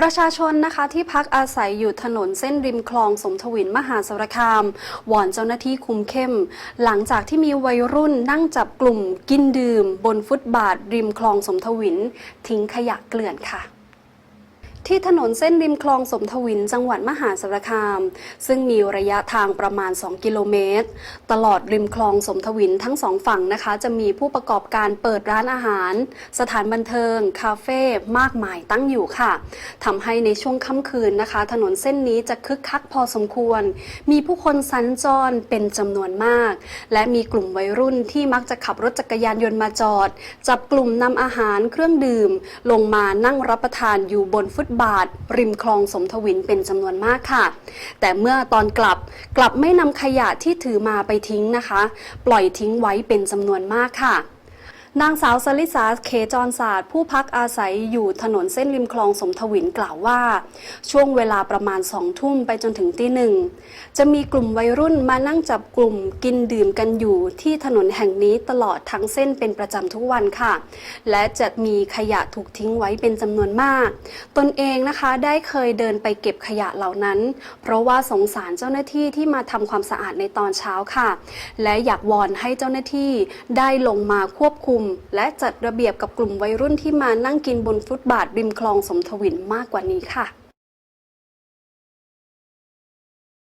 ประชาชนนะคะที่พักอาศัยอยู่ถนนเส้นริมคลองสมทวินมหาสารคามวอนเจ้าหน้าที่คุมเข้ม หลังจากที่มีวัยรุ่นนั่งจับกลุ่มกินดื่ม บนฟุตบาทริมคลองสมทวิน ทิ้งขยะเกลื่อนค่ะ ที่ถนนเส้นริมคลองสมทวินจังหวัดมหาสารคาม ซึ่งมีระยะทางประมาณ 2 กิโลเมตร ตลอดริมคลองสมทวินทั้งสองฝั่งนะคะ จะมีผู้ประกอบการเปิดร้านอาหาร สถานบันเทิง คาเฟ่มากมายตั้งอยู่ค่ะทำให้ในช่วงค่ำคืนนะคะ ถนนเส้นนี้จะคึกคักพอสมควร มีผู้คนสัญจรเป็นจำนวนมาก และมีกลุ่มวัยรุ่นที่มักจะขับรถจักรยานยนต์มาจอด จับกลุ่มนำอาหารเครื่องดื่ม ลงมานั่งรับประทานอยู่บนฟุตบาท ริมคลองสมทวินเป็นจำนวนมากค่ะ แต่เมื่อตอนกลับกลับไม่นำขยะที่ถือมาไปทิ้งนะคะ ปล่อยทิ้งไว้เป็นจำนวนมากค่ะ นางสาวสลิสาเคจรศาสตร์ ผู้พักอาศัยอยู่ถนนเส้นริมคลองสมทวินกล่าวว่า ช่วงเวลาประมาณสองทุ่มไปจนถึงตีหนึ่ง จะมีกลุ่มวัยรุ่นมานั่งจับกลุ่มกินดื่มกันอยู่ที่ถนนแห่งนี้ตลอดทั้งเส้นเป็นประจำทุกวันค่ะ และจะมีขยะถูกทิ้งไว้เป็นจำนวนมาก ตนเองนะคะได้เคยเดินไปเก็บขยะเหล่านั้น เพราะว่าสงสารเจ้าหน้าที่ที่มาทำความสะอาดในตอนเช้าค่ะ และอยากวอนให้เจ้าหน้าที่ได้ลงมาควบคุมและจัดระเบียบกับกลุ่มวัยรุ่นที่มานั่งกินบนฟุตบาทริมคลองสมทวินมากกว่านี้ค่ะ